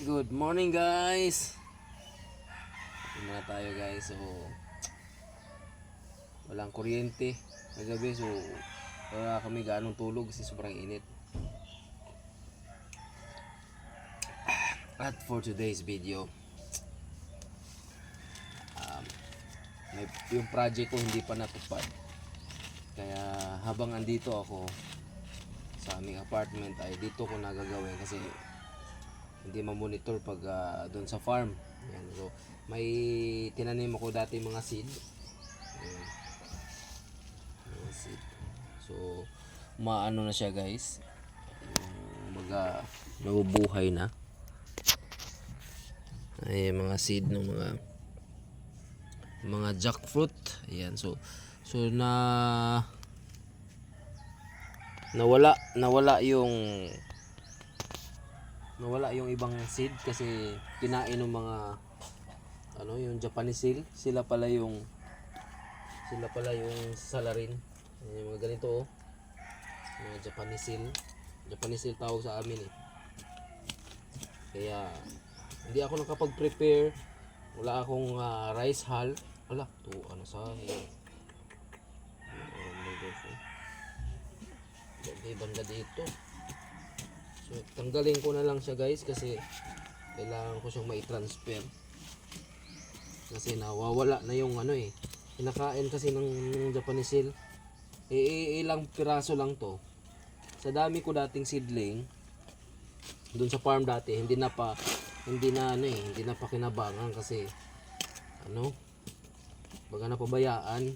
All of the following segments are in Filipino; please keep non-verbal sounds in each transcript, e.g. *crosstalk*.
Good morning guys. Muna tayo guys. So walang kuryente kagabi so wala kami ganong tulog kasi sobrang init. At for today's video um, may, yung project ko hindi pa natupad. Kaya habang andito ako sa aming apartment ay dito ko nagagawin kasi hindi ma-monitor pag ah, doon sa farm. Yan. So, may tinanim ako dati mga seed. Ayan. Mga seed. So, maano na siya guys. Yung Baga, nabubuhay na. Ay, mga seed ng mga mga jackfruit. Ayan. So, so na nawala nawala yung nawala yung ibang seed kasi kinain ng mga ano yung Japanese seal. Sila pala yung sila pala yung salarin. Yung mga ganito oh. Mga Japanese seal. Japanese seal tawag sa amin eh. Kaya hindi ako nakapag-prepare. Wala akong ah, rice hull. Wala to ano sa oh my gosh banda dito. So, tanggalin ko na lang siya guys kasi kailangan ko siyang mai-transfer. Kasi nawawala na yung ano eh. Kinakain kasi ng Japanese seal. Eh, ilang piraso lang to. Sa dami ko dating seedling, doon sa farm dati, hindi na pa, hindi na ano eh, hindi na pa kinabangan kasi, ano, baga na pabayaan.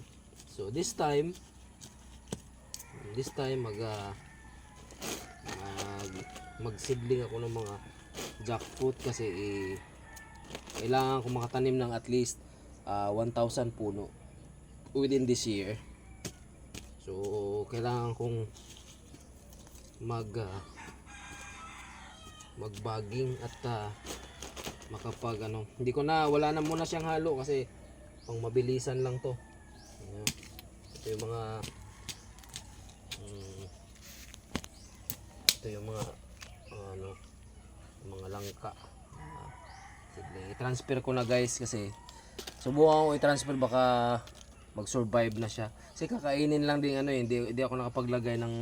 So, this time, this time mag ah, mag magsidling ako ng mga jackfruit kasi eh, kailangan ko makatanim ng at least ah, 1,000 puno within this year so kailangan kong mag ah, magbaging at ah, makapag ano hindi ko na wala na muna siyang halo kasi pang mabilisan lang to ito yung mga Mm. ito yung mga uh, Ah, sige, i-transfer ko na guys kasi subukan ko i-transfer baka mag-survive na siya kasi kakainin lang din ano eh, hindi, hindi ako nakapaglagay ng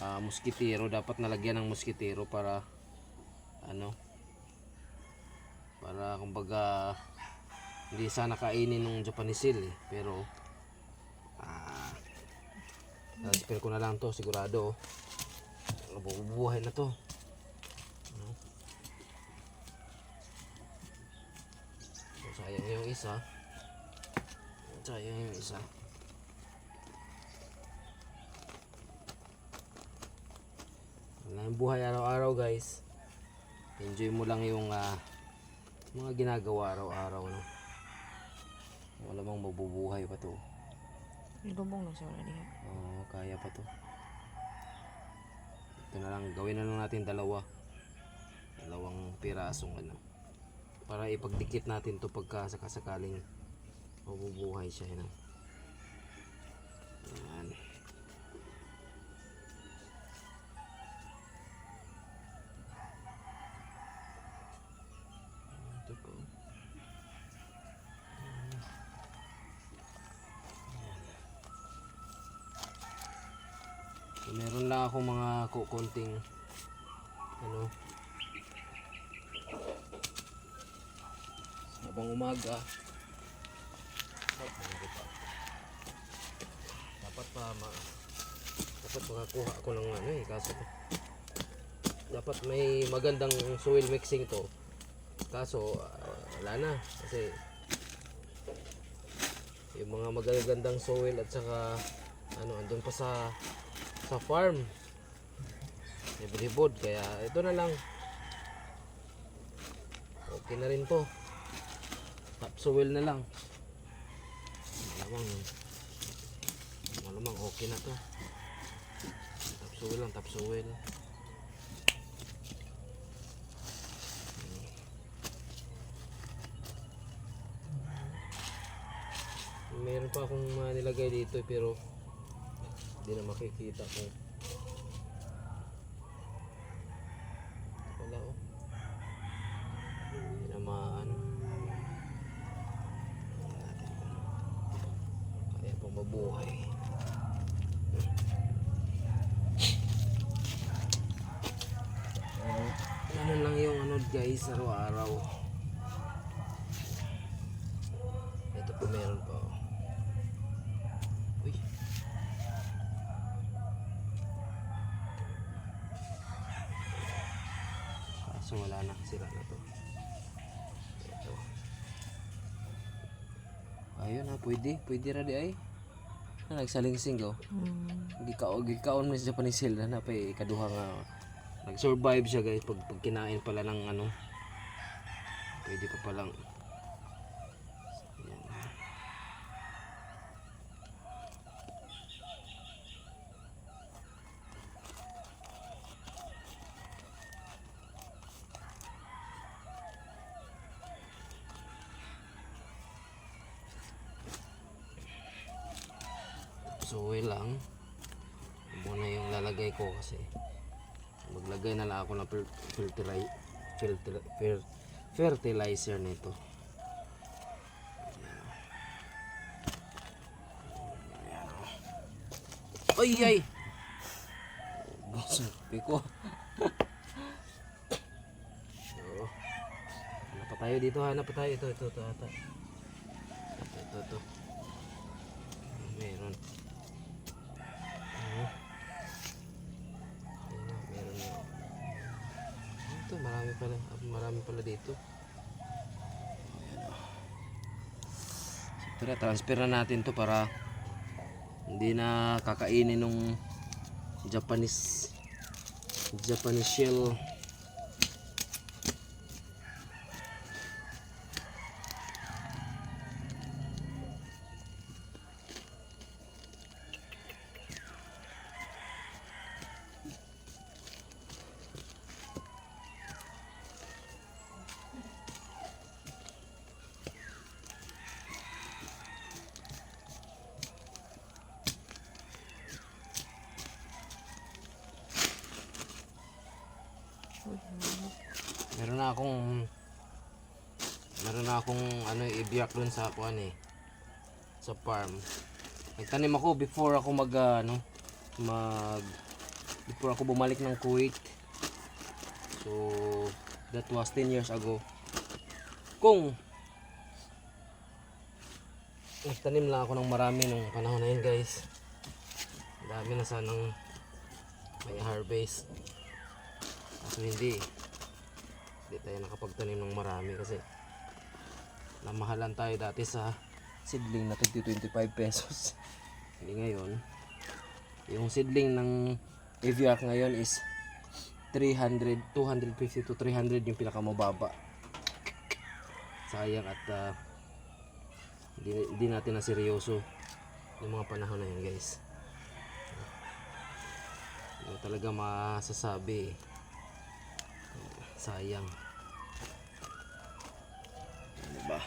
ah, muskitero dapat nalagyan ng muskitero para ano para kumbaga hindi sana kainin ng Japanese seal eh. pero ah Transfer ko na lang to sigurado. Mabubuhay na to. Ano? So, sayang yung isa. Sayang yung isa. Wala yung buhay araw-araw guys. Enjoy mo lang yung ah, mga ginagawa araw-araw. No? Wala bang mabubuhay pa to. Lubong lang sa wala diha. Oo, kaya pa to. Ito na lang, gawin na lang natin dalawa. Dalawang pirasong ano. Para ipagdikit natin to pagka sakasakaling mabubuhay siya. Yan. Yan. Ito po. So, meron lang ako mga kukunting ano habang umaga. Dapat pa ma dapat makakuha ako ng ano eh kaso dapat may magandang soil mixing to. Kaso ah, wala na. Kasi yung mga magagandang soil at saka ano andun pa sa sa farm. Libribod kaya ito na lang. Okay na rin to topsoil na lang. Malamang malamang okay na to. Topsoil lang topsoil meron pa akong nilagay dito eh, pero hindi na makikita kung buhay. Ano lang yung ano guys, araw-araw. Ito po meron pa. oh. Uy. Kaso wala na, sira na to. Ito. Ayun na, pwede. Pwede ra di ay. Na nagsalingsing ko. Hmm. Gikaon, gikaon mo sa panisil na na pa ikaduha nga nag-survive siya guys pag, pag kinain pala ng ano pwede pa palang Ayan. So, lang. Muna yung lalagay ko kasi maglagay na lang ako ng fertilizer nito. Ay ay! Sabi ko Oo. hanap pa tayo dito hanap pa tayo. Ito ito ito. Ito ito ito, ito. meron Oo. Ayun na, meron na. Ito, marami pala. Marami pala dito. Tara, transfer na natin to para hindi na kakainin nung Japanese Japanese shell. Meron na akong meron na akong ano ibiyak dun sa kuan eh sa farm. Nagtanim ako before ako mag ah, ano mag before ako bumalik ng Kuwait. So that was 10 years ago. Kung nagtanim lang ako ng marami nung panahon na yun guys. Dami na sanang may harvest. Kaso hindi. Hindi tayo nakapagtanim ng marami kasi namahalan tayo dati sa seedling na 20-25 pesos. *laughs* hindi ngayon. Yung seedling ng Aviac ngayon is 300, 250 to 300 yung pinakamababa. Sayang at ah, hindi, hindi natin na seryoso yung mga panahon na yun guys. Hindi talaga masasabi eh sayang. Diba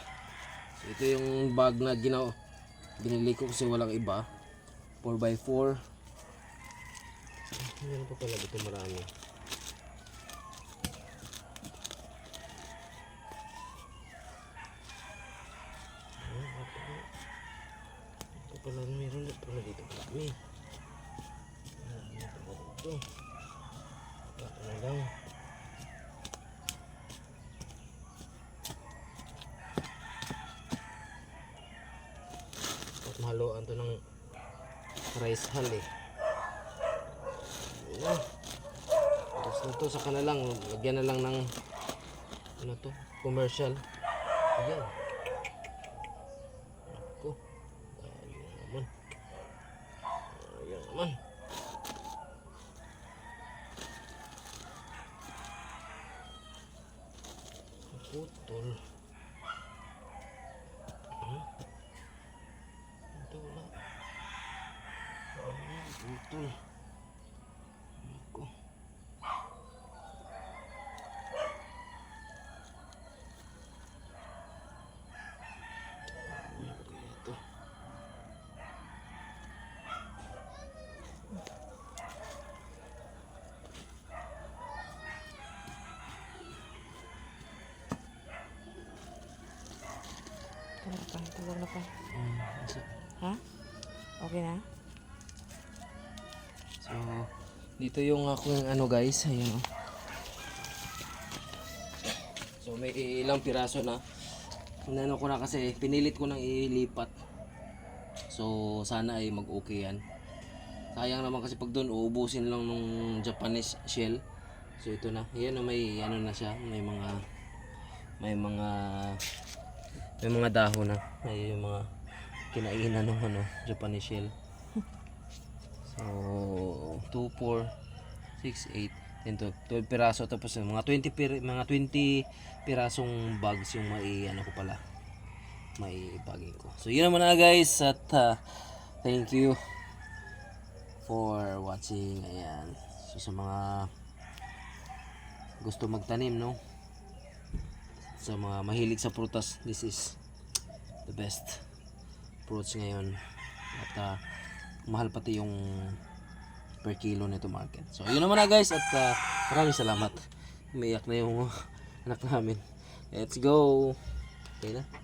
so ito yung bag na ginaw binili ko kasi walang iba. 4x4 meron pa pala dito marami. Ito pala. Meron dito pala dito marami. Marami pala dito Wala na lang At mahaluan to ng rice hull eh. Ayun. Tapos na to, saka na lang, lagyan na lang ng ano to, commercial. Ayan. Ako. Ayan naman. Ayan naman. Putol. Hmm? Ito wala. Ayan, putol. Ako. Ano kaya ito? Tagal na pa, tagal na pa. Hmm, isa. Ha? Okay na? So, dito yung akong ano guys, ayun oh. So may ilang piraso na. Inano ko na kasi pinilit ko nang ilipat. So sana ay mag-okay yan. Sayang naman kasi pag doon uubusin lang nung Japanese shell. So ito na. Yan oh, may ano na siya, may mga may mga may mga dahon na. May mga kinainan ng ano, Japanese shell. So, 2, 4, 6, 8, 10, 12 piraso tapos mga 20 pir, mga 20 pirasong bags yung mai ano ko pala may bagay ko. So yun naman na guys at uh, thank you for watching. Ayan. So sa mga gusto magtanim no sa mga mahilig sa prutas this is the best fruits ngayon. At uh, mahal pati yung per kilo nito market so yun naman na guys. At uh, maraming salamat. Umiyak na yung *laughs* anak namin. Let's go! Okay na